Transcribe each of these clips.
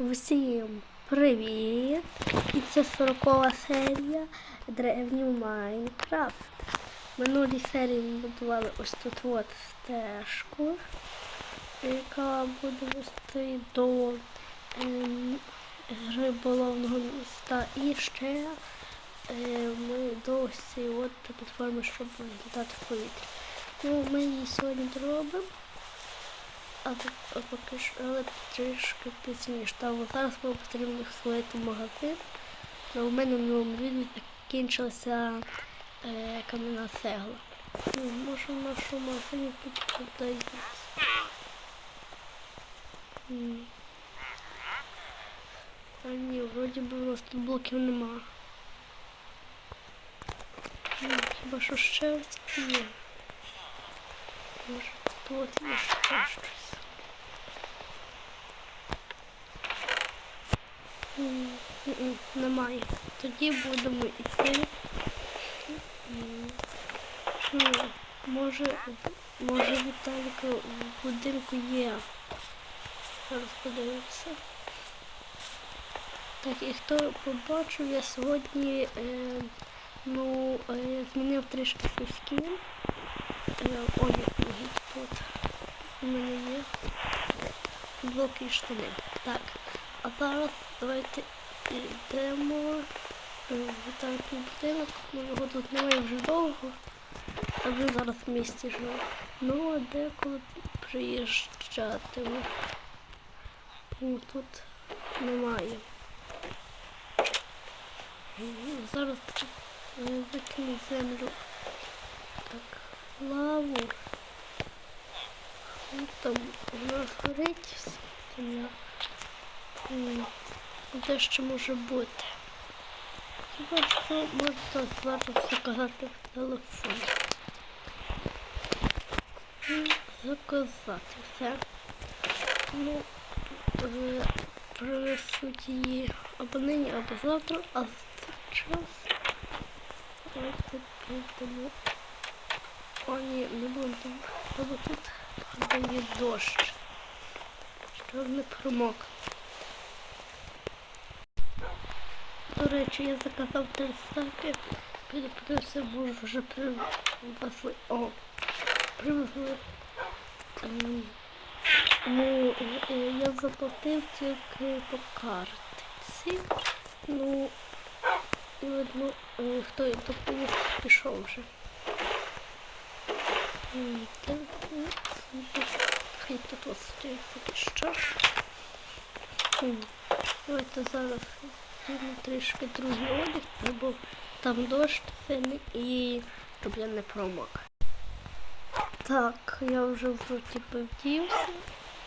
Всім привіт! І це 40 серія Древній Майнкрафт. В минулій серії ми будували ось тут от стежку, яка буде вести до ем, риболовного міста. І ще е, ми до ось цієї платформи, щоб літати в повітрі. Ну, ми її сьогодні зробимо. А поки що, але трішки пізніше. Там зараз було потрібно сходити в магазин. Але у мене в новому відео закінчилася е, кам'яна цегла. Ну, може в нашому магазині тут продається. А ні, вроді би у нас тут блоків нема. Хіба що ще є. Може тут є ще щось. Немає. Тоді будемо йти. Може, може Віталіка в будинку є. Зараз подивимося. Так, і хто побачив, я сьогодні е, ну, е, змінив трішки свій. Е, мій тут. У мене є блоки і штани. Так. А зараз давайте йдемо е, в такий будинок. Ну, його тут немає вже довго. А вже зараз в місті живе. Ну, а деколи приїжджатиме. Ну, тут немає. Зараз е, землю. Так, лаву. Ну, там у нас горить земля. М, Де ще може бути? Хіба що можна зараз заказати в телефон. Заказати все. Ну, принесуть її або нині, або завтра, а зараз давайте підемо. О, не будемо. Або тут є дощ. Щоб не промок. Речі, я заказав три стаки. Підпитався, може вже привезли. О, привезли. Ну, е, я заплатив тільки по картці. Ну, і видно, е, хто і доповів, пішов вже. Хай тут ось стоїть що. Давайте зараз візьмемо трішки другий одяг, бо там дощ і щоб я не промок. Так, я вже вроді вдівся.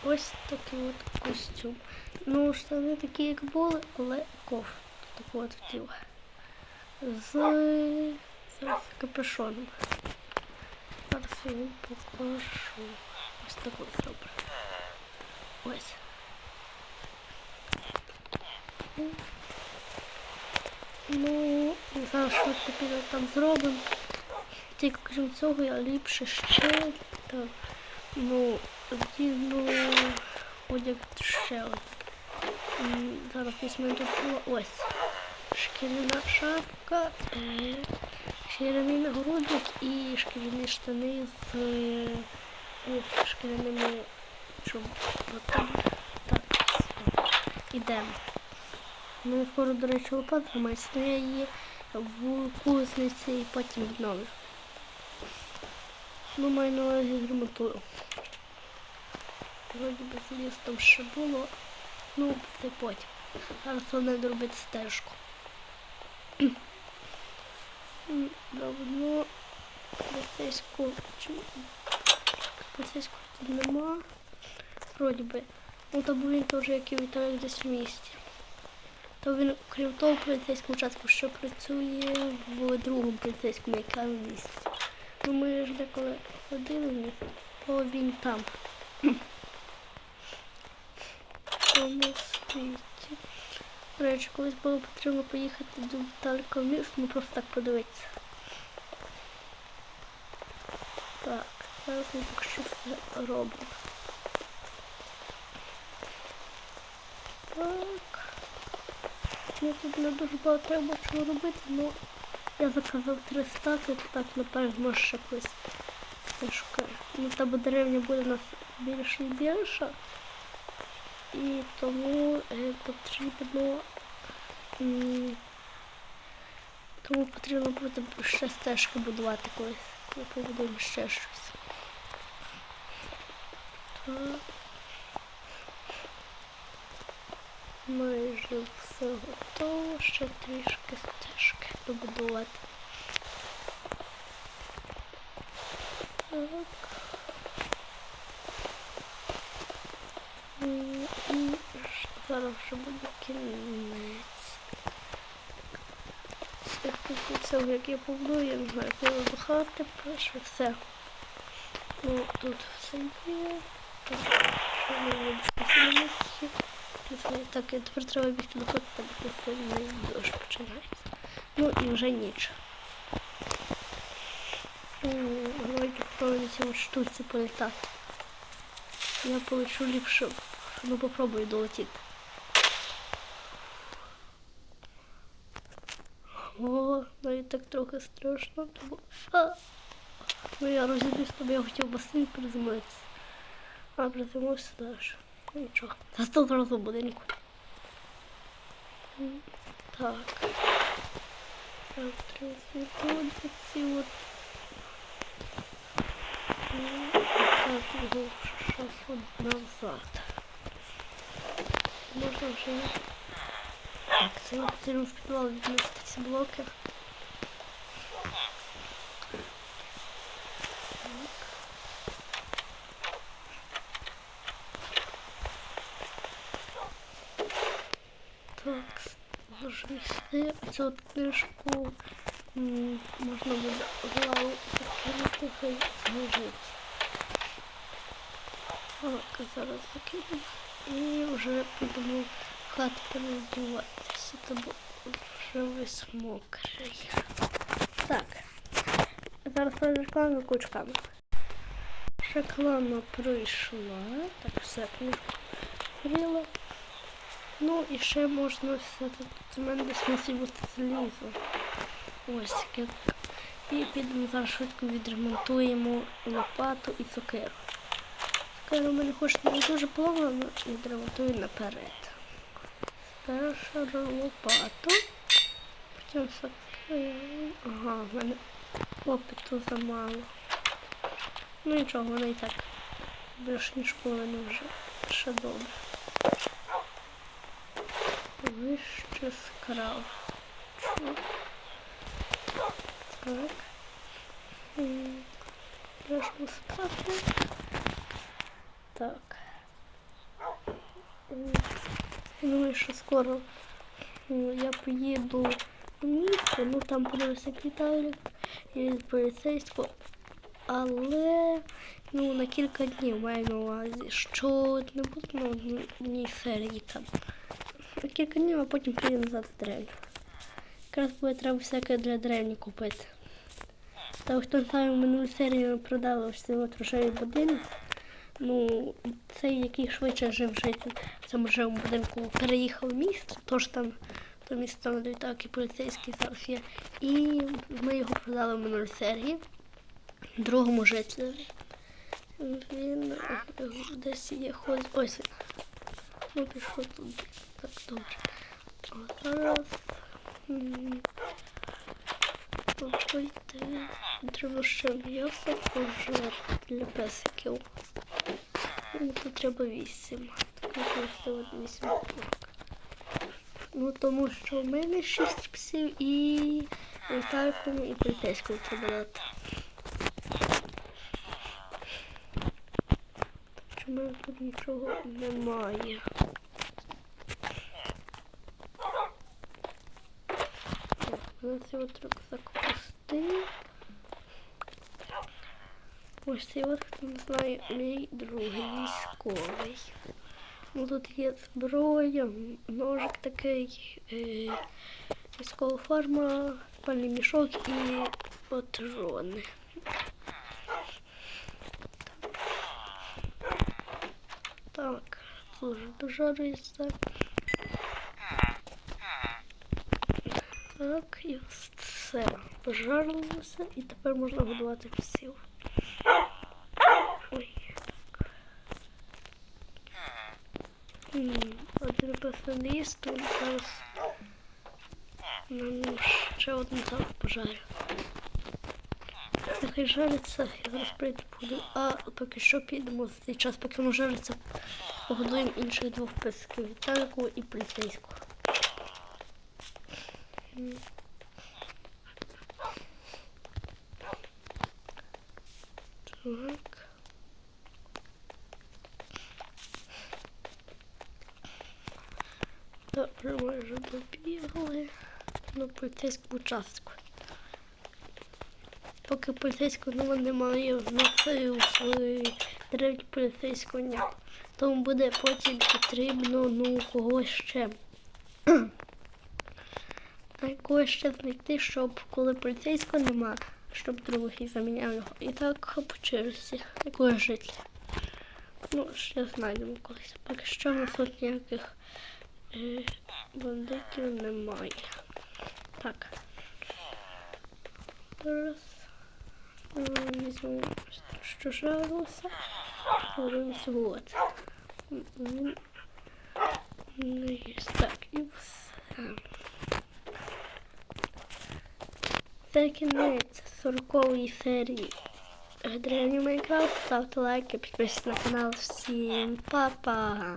Ось такий от костюм. Ну, штани такі, як були, але кофту таку от вдів. З зараз капюшоном. Зараз я вам покажу. Ось так от добре. Ось. Ну, зараз швидко піде там зробимо. Тільки крім цього я ліпше ще так, ну, вдіну одяг ще один. Зараз ось в мене тут було ось. Шкіряна шапка, е, шкіряний нагрудник і шкіряні штани з е, шкіряними чоботами. Так, ідемо. Ну, скоро, до речі, лопата має, але я її в кузниці і потім відновлю. Ну, маю на увазі герматуру. Вроді би зліз там ще було. Ну, це потім. Зараз головне доробити стежку. М, Давно поліцейську поліцейську тут нема. Вроді би. Ну там він теж як і Віталік десь в місті. То він, крім того, поліцейському участку ще працює в другому поліцейському, яке в місті. Ну ми ж деколи ходили то він там. Тому світі. До речі, колись було потрібно поїхати до Віталіка в ну просто так подивитися. Так, зараз ми поки що все робимо. Так. Мені тут не дуже багато треба чого робити, але я заказав три стаки, так напевно ще колись пошукаю. Ну тебе деревня буде у нас більше і більше. І тому е, потрібно тому потрібно буде ще стежки будувати колись. Ми побудуємо ще щось. Так. Майже все готово, ще трішки стежки добудувати. Так. М, І зараз вже буде кінець. Цього, як я побудую, я не знаю, коли до хати перше все. Ну, тут все є. Так, що ми робимо. Так, і тепер треба бігти до хати, так як сильний дощ починається. Ну і вже ніч. М, Давайте спробуємо цьому штуці політати. Я полечу ліпше, ну попробую долетіти. О, навіть так трохи страшно. Тому... А! Ну я розумію, що я хотів в басейн приземлитися. А приземлився далі. Нічого. Та сто разу буде Так. Треба світити ці от. Так, от назад. Можна вже так, це я потрібно в підвал віднести блоки. Так, можна йти. Цю от книжку м, можна буде главу закинути, хай злежить. Так, зараз закинемо. І вже підемо в хату переодіватися, тому вже весь мокрий. Так. Зараз реклама кучками. Реклама прийшла. Так, все, книжку відкрила. Ну і ще можна все тут. Мене бути залізо. Ось як. І підемо зараз швидко відремонтуємо лопату і цукеру. Цукеру мене хоч не дуже поломано, відремонтую наперед. Першу лопату. Потім сокиру. Ага, в мене опиту замало. Ну нічого, воно і так. Більше ніж половину вже. Ще добре. Вище скрав. Так. Прошу спати. Так. Думаю, що скоро я поїду в місто, ну там подивився Віталік і поліцейського. Але ну, на кілька днів маю на увазі, що не буде на одній серії там. На кілька днів, а потім приїду назад в деревню. Якраз буде треба всяке для деревні купити. Та хто знає, в минулій серії ми продали от рожевий будинок. Ну, цей, який швидше жив жити в цьому рожевому будинку, переїхав в місто, тож там то місто там літак і поліцейський зараз є. І ми його продали в минулій серії другому жителеві. Він е, десь є ходить. Ось. Ну, пішов туди. Так, добре. А зараз. Почуйте. Треба ще м'ясо пожарити для песиків. Ну, тут треба вісім. Тут вісім курок. Ну, тому що в мене шість псів і Віталькому і поліцейському треба дати. Чому тут нічого немає? На цей от рюкзак пустий. Ось цей от, хто не знає, мій другий військовий. Ну тут є зброя, ножик такий, е, військова форма, спальний мішок і патрони. Так, дуже дожарюється. Так, і все. Пожарилося, і тепер можна годувати псів. Ой. Один песен то зараз нам ще один зараз пожарю. Нехай жариться, я зараз прийду буду. А поки що підемо в цей час, поки воно жариться, погодуємо інших двох песків Віталіку і поліцейського. Так. Добре, ми добігли на поліцейську участку. Поки поліцейського нема- немає в нас в деревні поліцейського ні. Тому буде потім потрібно ну когось ще. Когось ще знайти, щоб коли поліцейського нема, щоб другий заміняв його. І так по черзі, якогось жителя. Ну, ще знайдемо колись. Поки що в нас тут ніяких е, бандитів немає. Так. Зараз. Візьмемо, що жарилося. Подивимося, от. Він не їсть. Так, і все. Це кінець 40-ї серії Древній Майнкрафт. Ставте лайки, підписуйтесь на канал. Всім па-па!